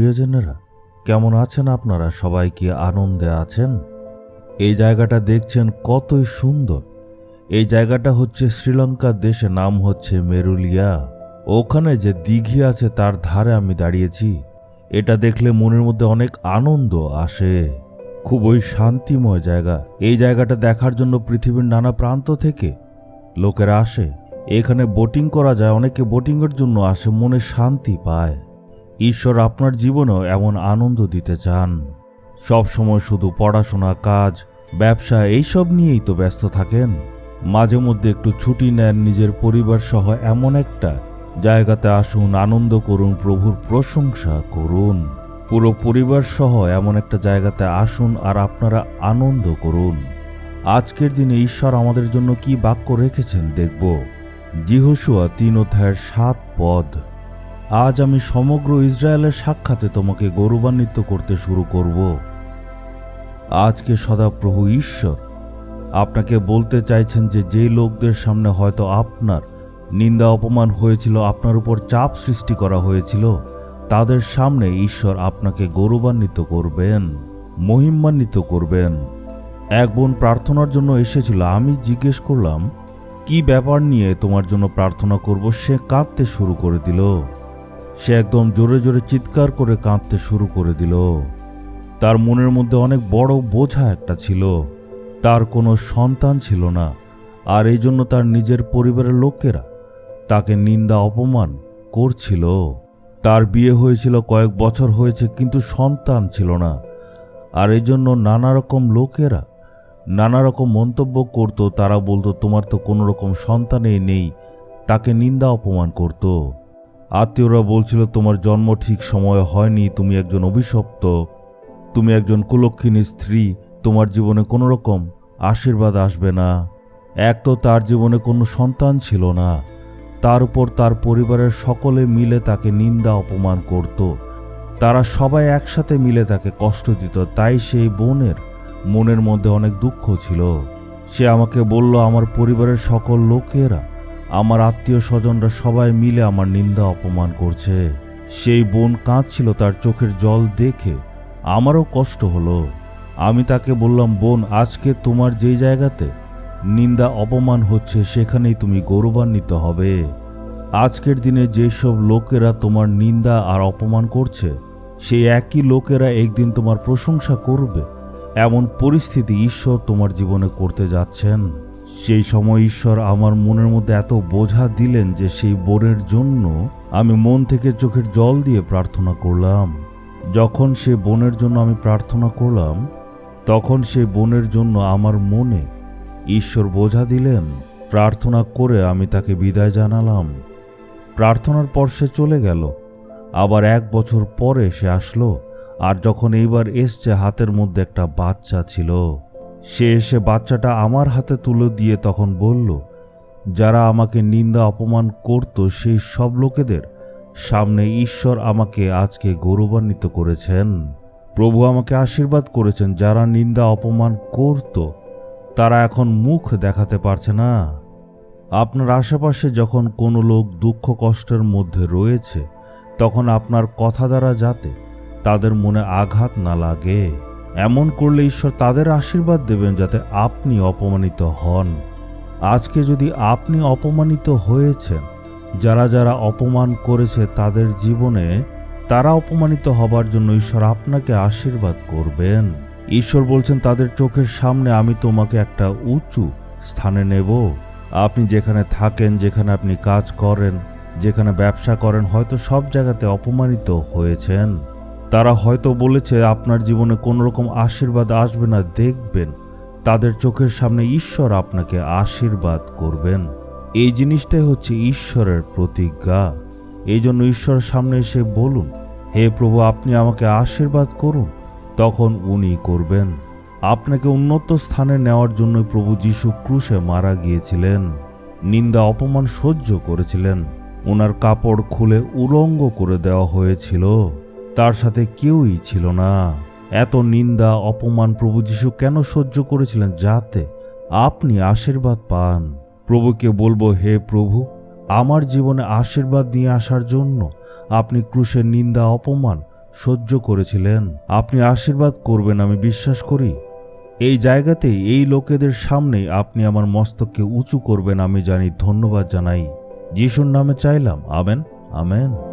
প্রিয়জনেরা, কেমন আছেন আপনারা? সবাই কি আনন্দে আছেন? এই জায়গাটা দেখছেন কতই সুন্দর। এই জায়গাটা হচ্ছে শ্রীলঙ্কার দেশে, নাম হচ্ছে মেরুলিয়া। ওখানে যে দিঘি আছে, তার ধারে আমি দাঁড়িয়েছি। এটা দেখলে মনের মধ্যে অনেক আনন্দ আসে। খুবই শান্তিময় জায়গা। এই জায়গাটা দেখার জন্য পৃথিবীর নানা প্রান্ত থেকে লোকেরা আসে। এখানে বোটিং করা যায়, অনেকে বোটিংয়ের জন্য আসে, মনে শান্তি পায়। ঈশ্বর আপনার জীবনেও এমন আনন্দ দিতে চান। সব সময় শুধু পড়াশোনা, কাজ, ব্যবসা এইসব নিয়েই তো ব্যস্ত থাকেন। মাঝে মধ্যে একটু ছুটি নেন নিজের পরিবার সহ এমন একটা জায়গাতে আসুন, আনন্দ করুন, প্রভুর প্রশংসা করুন। পুরো পরিবার সহ এমন একটা জায়গাতে আসুন আর আপনারা আনন্দ করুন। আজকের দিনে ঈশ্বর আমাদের জন্য কি বাক্য রেখেছেন দেখব। জিহসুয়া তিন অধ্যায়ের সাত পদ। আজ আমি সমগ্র ইসরায়েলের সাক্ষাতে তোমাকে গৌরবান্বিত করতে শুরু করব। আজকে সদাপ্রভু ঈশ্বর আপনাকে বলতে চাইছেন যে যেই লোকদের সামনে হয়তো আপনার নিন্দা অপমান হয়েছিল, আপনার উপর চাপ সৃষ্টি করা হয়েছিল, তাদের সামনে ঈশ্বর আপনাকে গৌরবান্বিত করবেন, মহিমান্বিত করবেন। এক বোন প্রার্থনার জন্য এসেছিল, আমি জিজ্ঞেস করলাম, কি ব্যাপার নিয়ে তোমার জন্য প্রার্থনা করব? সে কাঁদতে শুরু করে দিল। সে একদম জোরে জোরে চিৎকার করে কাঁদতে শুরু করে দিল। তার মনের মধ্যে অনেক বড় বোঝা একটা ছিল। তার কোনো সন্তান ছিল না, আর এই জন্য তার নিজের পরিবারের লোকেরা তাকে নিন্দা, অপমান করছিল। তার বিয়ে হয়েছিল কয়েক বছর হয়েছে, কিন্তু সন্তান ছিল না। আর এই জন্য নানা রকম লোকেরা নানা রকম মন্তব্য করত। তারা বলতো, তোমার তো কোনো রকম সন্তানেই নেই, তাকে নিন্দা, অপমান করত। আত্মীয়রা বলছিল, তোমার জন্ম ঠিক সময়ে হয়নি, তুমি একজন অভিশপ্ত। তুমি একজন কুলক্ষিনী স্ত্রী, তোমার জীবনে কোনো রকম আশীর্বাদ আসবে না। এক তো তার জীবনে কোনো সন্তান ছিল না। তার উপর তার পরিবারের সকলে মিলে তাকে নিন্দা, অপমান করত। তারা সবাই একসাথে মিলে তাকে কষ্ট দিত, তাই সেই বোনের মনের মধ্যে অনেক দুঃখ ছিল। সে আমাকে বলল, আমার পরিবারের সকল লোকেরা আমার আত্মীয় স্বজনরা সবাই মিলে আমার নিন্দা অপমান করছে। সেই বোন কাঁদছিল, তার চোখের জল দেখে। আমারও কষ্ট হলো। আমি তাকে বললাম, বোন, আজকে তোমার যেই জায়গাতে নিন্দা অপমান হচ্ছে, সেখানেই তুমি গৌরবান্বিত হবে। আজকের দিনে যেসব লোকেরা তোমার নিন্দা আর অপমান করছে, সেই একই লোকেরা একদিন তোমার প্রশংসা করবে। এমন পরিস্থিতি ঈশ্বর তোমার জীবনে করতে যাচ্ছেন। সেই সময় ঈশ্বর আমার মনের মধ্যে এত বোঝা দিলেন যে সেই বোনের জন্য আমি মন থেকে চোখের জল দিয়ে প্রার্থনা করলাম। যখন সে বোনের জন্য আমি প্রার্থনা করলাম, তখন সে বোনের জন্য আমার মনে ঈশ্বর বোঝা দিলেন, প্রার্থনা করে আমি তাকে বিদায় জানালাম। প্রার্থনার পর সে চলে গেল। আবার এক বছর পরে সে আসলো, আর যখন এইবার এসছে, হাতের মধ্যে একটা বাচ্চা ছিল। সে এসে বাচ্চাটা আমার হাতে তুলে দিয়ে তখন বলল, যারা আমাকে নিন্দা অপমান করত সেই সব লোকেদের সামনে ঈশ্বর আমাকে আজকে গৌরবান্বিত করেছেন। প্রভু আমাকে আশীর্বাদ করেছেন, যারা নিন্দা অপমান করত, তারা এখন মুখ দেখাতে পারছে না। আপনার আশেপাশে যখন কোনো লোক দুঃখ কষ্টের মধ্যে রয়েছে, তখন আপনার কথা দ্বারা যাতে তাদের মনে আঘাত না লাগে। এমন করলে ঈশ্বর তাদের আশীর্বাদ দেবেন যাতে আপনি অপমানিত হন। আজকে যদি আপনি অপমানিত হয়েছেন, যারা যারা অপমান করেছে তাদের জীবনে, তারা অপমানিত হবার জন্য ঈশ্বর আপনাকে আশীর্বাদ করবেন। ঈশ্বর বলছেন, তাদের চোখের সামনে আমি তোমাকে একটা উঁচু স্থানে নেব। আপনি যেখানে থাকেন, যেখানে আপনি কাজ করেন, যেখানে ব্যবসা করেন, হয়তো সব জায়গাতে অপমানিত হয়েছেন। তারা হয়তো বলেছে, আপনার জীবনে কোনো রকম আশীর্বাদ আসবে না। দেখবেন, তাদের চোখের সামনে ঈশ্বর আপনাকে আশীর্বাদ করবেন। এই জিনিসটাই হচ্ছে ঈশ্বরের প্রতিজ্ঞা। এই জন্য ঈশ্বরের সামনে এসে বলুন, হে প্রভু, আপনি আমাকে আশীর্বাদ করুন। তখন উনি করবেন। আপনাকে উন্নত স্থানে নেওয়ার জন্য প্রভু যীশু ক্রুশে মারা গিয়েছিলেন। নিন্দা, অপমান সহ্য করেছিলেন। ওনার কাপড় খুলে উলঙ্গ করে দেওয়া হয়েছিল। তার সাথে কেউই ছিল না। এত নিন্দা, অপমান প্রভু যীশু কেন সহ্য করেছিলেন যাতে আপনি আশীর্বাদ পান? প্রভুকে বলব, হে প্রভু, আমার জীবনে আশীর্বাদ নিয়ে আসার জন্য আপনি ক্রুশের নিন্দা, অপমান সহ্য করেছিলেন। আপনি আশীর্বাদ করবেন, আমি বিশ্বাস করি। এই জায়গাতেই এই লোকেদের সামনেই আপনি আমার মস্তককে উঁচু করবেন, আমি জানি। ধন্যবাদ জানাই। যিশুর নামে চাইলাম। Amen amen.